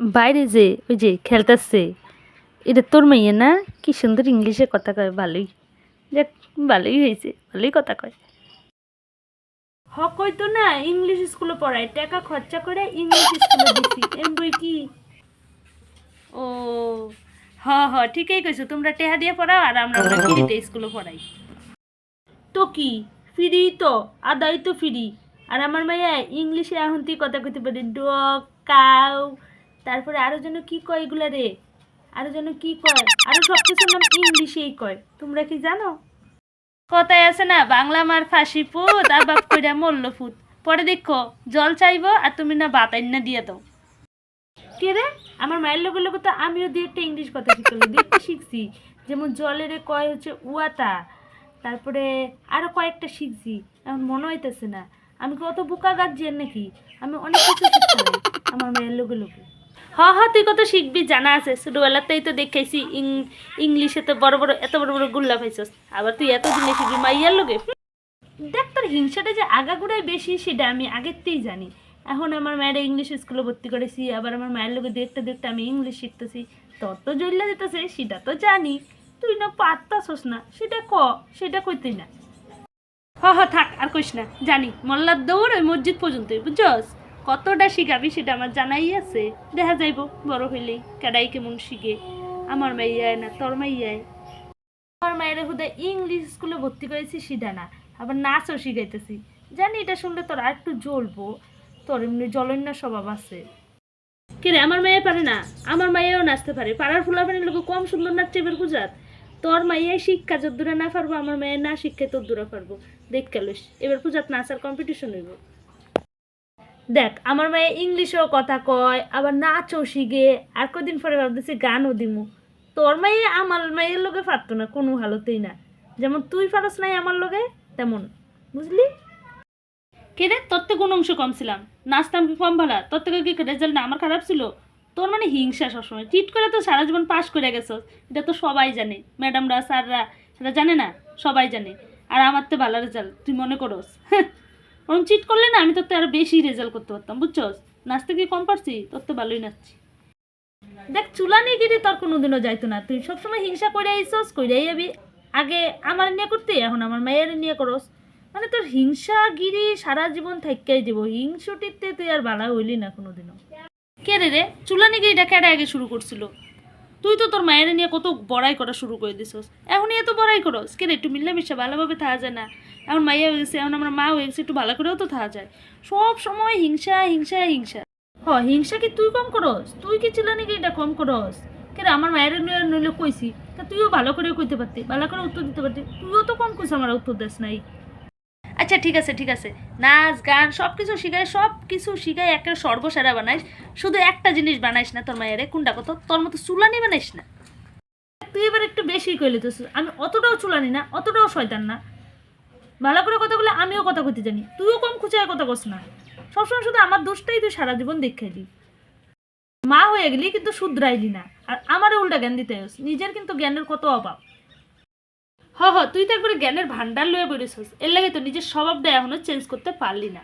বাইরে যে, ওই যে খেলতেছে, এটা তোর মেয়ে না? কি সুন্দর ইংলিশে কথা কয়, ভালোই। যাক, ভালোই হয়েছে, ভালোই কথা কয়। হ কই তো না, ইংলিশ স্কুলে পড়াই টাকা খরচা করে ইংলিশ স্কুলে দিছি, এম বই কি? ও, হ হ, ঠিকই কইছো, তোমরা টেহা দিয়ে পড়াও আর আমরা আমরা ফ্রিতে স্কুলে পড়াই। তো কি ফ্রি তো, আদাই তো ফ্রি আর আমার মাইয়া ইংলিশে এখন তুই কথা কইতে পারে ডগ কাউ তারপরে আরও যেন কি কয় এগুলা রে? আরও যেন কি কয়? আরও সব কিছুর নাম ইংলিশেই কয়। তোমরা কি জানো? কথায় আছে না, বাংলা মার ফাঁসি পুত আর বাপ কইরা মল্ল ফুত পরে দেখো, জল চাইব আর তুমি না বাতাই না দিয়ে দাও। কে রে? আমার মায়ের লোক লোক তো আমিও দিয়ে একটা ইংলিশ কথা শিখলাম। দেখতে শিখছি। যেমন জলের কয় হচ্ছে উয়াতা, তারপরে আরও কয়েকটা শিখছি। এখন মনে হইতেছে না। আমি কত বোকা গাছ নাকি? আমি অনেক কিছু পারি আমার মায়ের লোকে লোকে হ হ, তুই কত শিখবি? জানা আছে। ছোটবেলাতেই তো দেখাইছি ইংলিশে তো বড় বড়, এত বড় বড় গুল্লা পাইছস আবার তুই এত দিনে শিখবি মাইয়ার লোকে দেখ তোর হিংসাটা যে আগাগোড়ায় বেশি, সেটা আমি আগেরতেই জানি। এখন আমার মায়ের ইংলিশ স্কুলে ভর্তি করেছি, আবার আমার মায়ের লোকে দেখতে দেখতে আমি ইংলিশ শিখতেছি। তোর তো জল্লা যেতেছে, সেটা তো জানি। তুই না পারতাছস না, সেটা ক, সেটা কইতেই না। হ হ, থাক, আর কইস না। জানি, মোল্লার দৌড় ওই মসজিদ পর্যন্তই, বুঝছস? কতটা শিখাবি সেটা আমার জানাই আছে। দেখা যাইব, বড় হইলেই কেডাই কেমন শিখে। আমার মাইয়ায় না, তোর মাইয়ায় আমার মায়ের হুদা ইংলিশ স্কুলে ভর্তি করেছি সিধা না আবার নাচও শিখাইতেছি। জানি এটা শুনলে তোর আর একটু জ্বলবো, তোর এমনি জলন্য স্বভাব আছে। কিরে, আমার মেয়ে পারে না, আমার মায়েও নাচতে পারে, পাড়ার ফুলাফানির লোক কম সুন্দর নাচছে এবার গুজরাট তোর মাইয়াই শিক্ষা যত দূরে না পারব, আমার মেয়ের না শিক্ষায় তোর দূরে পারব। দেখ কেলিস, এবার পূজাত নাচার কম্পিটিশন হইব। দেখ, আমার মায়ে ইংলিশেও কথা কয়, আবার নাচও শিখে। আর কদিন পরে ভাবতেছি গানও দিমু। তোর মাইয়ে আমার মায়ের লোকে পারতো না, কোনো হালতেই না। যেমন তুই পারস নাই আমার লোকে তেমন। বুঝলি? কে রে? তোর থেকে কোন অংশ কম ছিলাম। নাচতাম কি কম ভালো? তোর থেকে কি রেজাল্ট না? আমার খারাপ ছিল? তোর মানে হিংসা সবসময়। চিট করে তো সারা জীবন পাস করে গেছো এটা তো সবাই জানে। ম্যাডামরা স্যাররা সেটা জানে না? সবাই জানে। আর আমার তো ভালো রেজাল্ট তুই মনে করস। ওরকম চিট করলে না, আমি তোর তো আরও বেশি রেজাল্ট করতে পারতাম, বুঝছস? নাচতে কি কম পারছি তোর তো ভালোই নাচছি। দেখ চুলানি গিরি তোর কোনোদিনও যাইতো না। তুই সবসময় হিংসা করে আইসস, কইরাই যাবি আগে আমার নিয়ে করতে, এখন আমার মায়ের নিয়ে করস। মানে তোর হিংসা গিরি সারা জীবন থাইকাই যাব হিংসটিতে তুই আর বালা হইলি না কোনোদিনও। কে রে রে? চুলানি গিরিটা কেডা আগে শুরু করছিল? তুই তো তোর মায়ের নিয়ে কত বড়াই করা শুরু করে দিছস। এখন এত বড়াই করস? কে রে, একটু মিলামিশা ভালোভাবে থাকা যায় না। এখন মাইয়া হয়ে গেছে, এখন আমার মা হয়ে গেছে, একটু ভালো করেও তো থাকা যায়। সব সময় হিংসা হিংসা হিংসা। হ, হিংসা কি তুই কম করস? তুই কি চিলানি কি এটা কম করস? কেন আমার মায়ের নইলে কইছি। তা তুইও ভালো করে কইতে পারতি, ভালো করে উত্তর দিতে পারতি। তুইও তো কম কইস, আমার উত্তর দিস নাই। আচ্ছা ঠিক আছে ঠিক আছে। নাচ, গান সব কিছু শিখাই সব কিছু শিখাই একটা সর্বসারা বানাইস। শুধু একটা জিনিস বানাইস না তোর মায়ের, কোনটা কত? তোর মতো চুলানি বানাইস না। তুই এবার একটু বেশি কইলে তো আমি অতটাও চুলানি না, অতটাও শয়তান না। ভালো করে কথা বলে আমিও কথা কইতে জানি। তুইও কম খুঁচায় কথা কস না। সবসময় শুধু আমার দোষটাই তুই সারা জীবন দেখাই দি মা হয়ে গেলি কিন্তু শুধরাইলি না। আর আমারও উল্টা জ্ঞান দিতে নিজের কিন্তু জ্ঞানের কত অভাব। হ তুই তো একবারে জ্ঞানের ভান্ডার লয়ে বেরিয়েছিস এর লাগে তো নিজের স্বভাবটা এখনও চেঞ্জ করতে পারলি না।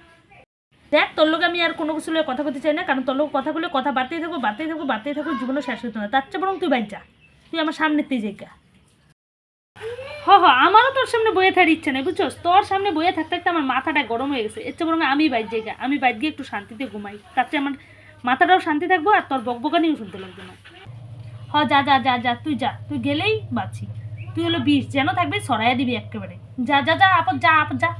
দেখ, তোর লোক আমি আর কোনো কিছু লয়ে কথা বলতে চাই না, কারণ তোর লোক কথা বলে কথা বাড়তেই থাকব বাড়তেই থাকব বাড়তেই থাকব, জীবনও শেষ হতো না। তার চেয়ে বরং তুই বাইর যা। তুই আমার সামনে তুই জায়গা হ হ, আমারও তোর সামনে বইয়ে থাকার ইচ্ছা নেই, বুঝছস? তোর সামনে বইয়ে থাকতে থাকতে আমার মাথাটা গরম হয়ে গেছে। এর চেয়ে বরং আমি বাইর জায়গা আমি বাইর গিয়ে একটু শান্তিতে ঘুমাই। তার চেয়ে আমার মাথাটাও শান্তি থাকব আর তোর বকবকানিও শুনতে লাগবে না। হ, যা যা যা যা, তুই যা। তুই গেলেই বাঁচি। তুই হলো বিষ, যেন থাকবি সরাইয়া দিবি একেবারে। যা যা যা, আপদ যা আপদ যা।